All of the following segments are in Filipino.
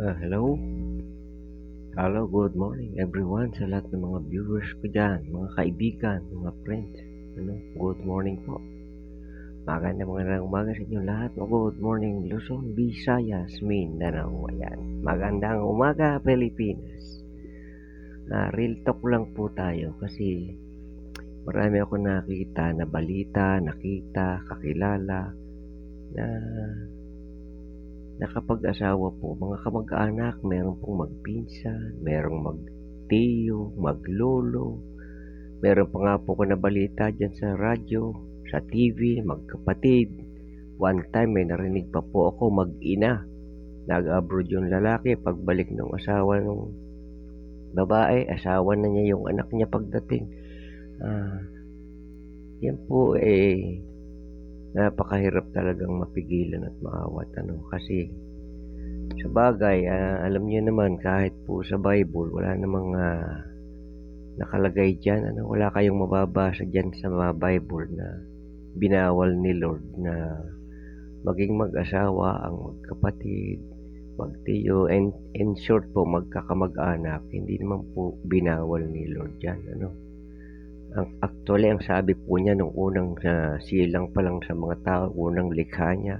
Ah, hello? Hello, good morning everyone sa lahat ng mga viewers ko dyan, mga kaibigan, mga friends. Ano, good morning po. Maganda mga umaga sa inyo lahat. Good morning Luzon, Visayas, Mindanao. Ayan. Magandang umaga Pilipinas. Ah, real talk lang po tayo kasi marami ako nakita na balita, nakita, kakilala na nakapag-asawa po, mga kamag-anak, meron pong magpinsan, merong magtiyo, maglolo, meron pa nga po ko na balita dyan sa radyo, sa TV, magkapatid. One time may narinig pa po ako mag-ina. Nag-abroad yung lalaki, pagbalik ng asawa ng babae, asawa na niya yung anak niya pagdating. Ah, yan po eh, napakahirap talagang mapigilan at maawat ano? Kasi sa bagay ah, alam niyo naman kahit po sa Bible wala namang ah, nakalagay diyan ano? Wala kayong mababasa diyan sa mga Bible na binawal ni Lord na maging mag-asawa ang magkapatid magtiyo and in short po magkakamag-anak. Hindi naman po binawal ni Lord diyan ano ang actually ang sabi po niya nung unang uh, silang pa lang sa mga tao, unang likha niya,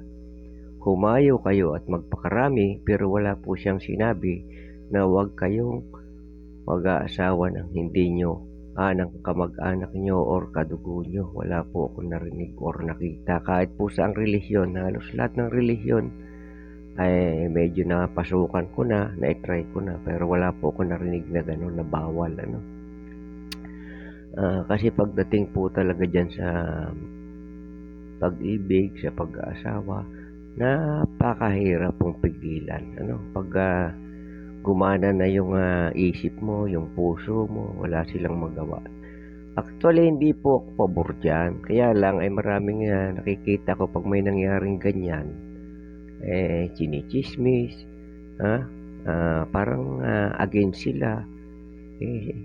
humayo kayo at magpakarami pero wala po siyang sinabi na huwag kayong mag-aasawa ng hindi nyo ah, ng kamag-anak nyo or kadugo nyo. Wala po ako narinig or nakita. Kahit po sa ang relihiyon, halos lahat ng relihiyon ay medyo napasukan ko na, na-try ko na, pero wala po ako narinig na gano'n na bawal. Ano? Uh, kasi pagdating po talaga dyan sa pag-ibig, sa pag-aasawa, napakahirap pong pigilan. Ano? Pag uh, gumana na yung uh, isip mo, yung puso mo, wala silang magawa. Actually, hindi po ako pabor dyan. Kaya lang, ay maraming uh, nakikita ko pag may nangyaring ganyan, eh, chinichismis, ha? Uh, parang uh, against sila. Eh,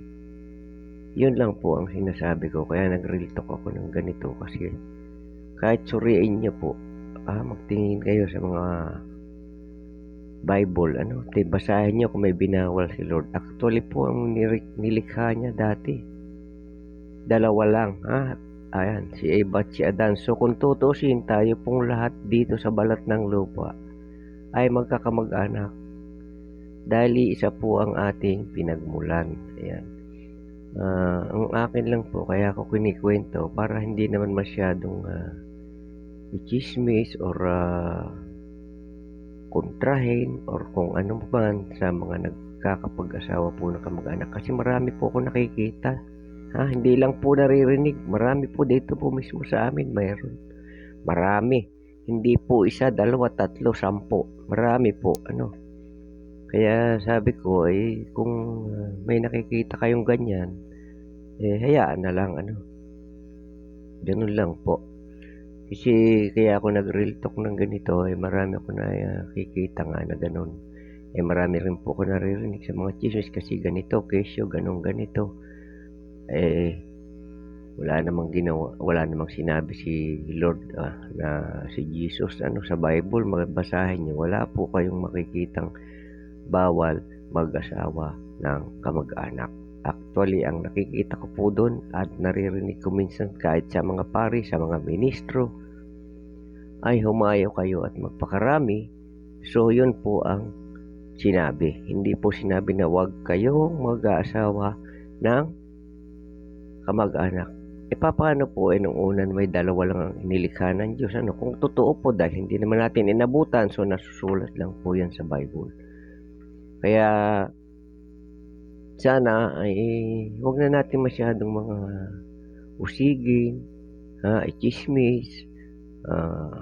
yun lang po ang sinasabi ko. Kaya nag-real talk ako ng ganito kasi kahit suriin niyo po, ah, magtingin kayo sa mga Bible, ano, te, basahin niyo kung may binawal si Lord. Actually po, ang nilikha niya dati, dalawa lang, ha? Ayan, si Eva at si Adan. So, kung tutusin tayo pong lahat dito sa balat ng lupa, ay magkakamag-anak. Dahil isa po ang ating pinagmulan. Ayan. Uh, ang akin lang po, kaya ako kinikwento para hindi naman masyadong uh, i-chismis or uh, kontrahin or kung ano man sa mga nagkakapag-asawa po ng kamag-anak. Kasi marami po ako nakikita. Ha? Hindi lang po naririnig. Marami po dito po mismo sa amin mayroon. Marami. Hindi po isa, dalawa, tatlo, sampo. Marami po. Ano? Kaya sabi ko, eh, kung uh, may nakikita kayong ganyan, eh, hayaan na lang, ano. Ganun lang po. Kasi kaya ako nag-real talk ng ganito, eh, marami ako nakikita uh, nga na ganun. Eh, marami rin po ako naririnig sa mga chismis kasi ganito, kesyo, ganun, ganito. Eh, wala namang ginawa, wala namang sinabi si Lord ah, na si Jesus ano sa Bible, magbasahin niyo, wala po kayong makikitang bawal mag-asawa ng kamag-anak. Actually, ang nakikita ko po doon at naririnig ko minsan kahit sa mga pari, sa mga ministro, ay humayo kayo at magpakarami. So, yun po ang sinabi. Hindi po sinabi na wag kayong mag-aasawa ng kamag-anak. E paano po eh nung unan may dalawa lang ang inilikha ng Diyos? Ano? Kung totoo po dahil hindi naman natin inabutan, so nasusulat lang po yan sa Bible. Kaya sana ay huwag na natin masyadong mga usigin, ha, chismis, uh,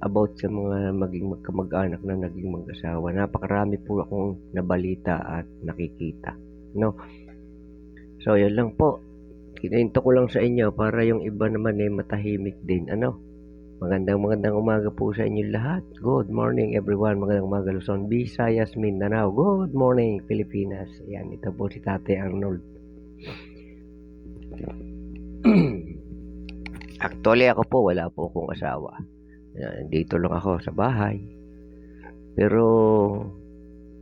about sa mga maging magkamag-anak na naging mag-asawa. Napakarami po akong nabalita at nakikita. No? So, yan lang po. Kinainto ko lang sa inyo para yung iba naman ay matahimik din. Ano? Magandang magandang umaga po sa inyo lahat. Good morning everyone. Magandang umaga Luzon, Visayas, Mindanao. Good morning Pilipinas. Ayan, ito po si Tate Arnold. Actually ako po, wala po akong asawa. Dito lang ako sa bahay. Pero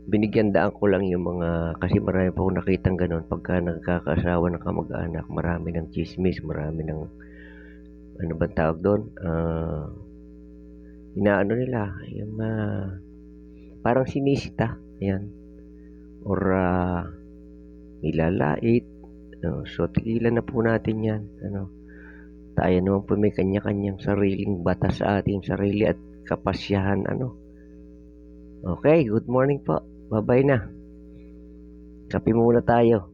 binigyan daan ko lang yung mga kasi marami po akong nakitang gano'n pagka nagkakasawa ng kamag-anak, marami ng tsismis, marami ng ano bang tawag doon? Ah, inaano nila, yung ah, parang sinisita, ayan. Or ah, nilalait. Oh, so tigilan na po natin 'yan, ano. Tayo naman po may kanya-kanyang sariling batas sa ating sarili at kapasyahan ano. Okay, good morning po. Bye-bye na. Kape muna tayo.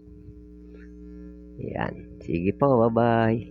Yan. Sige po, bye-bye.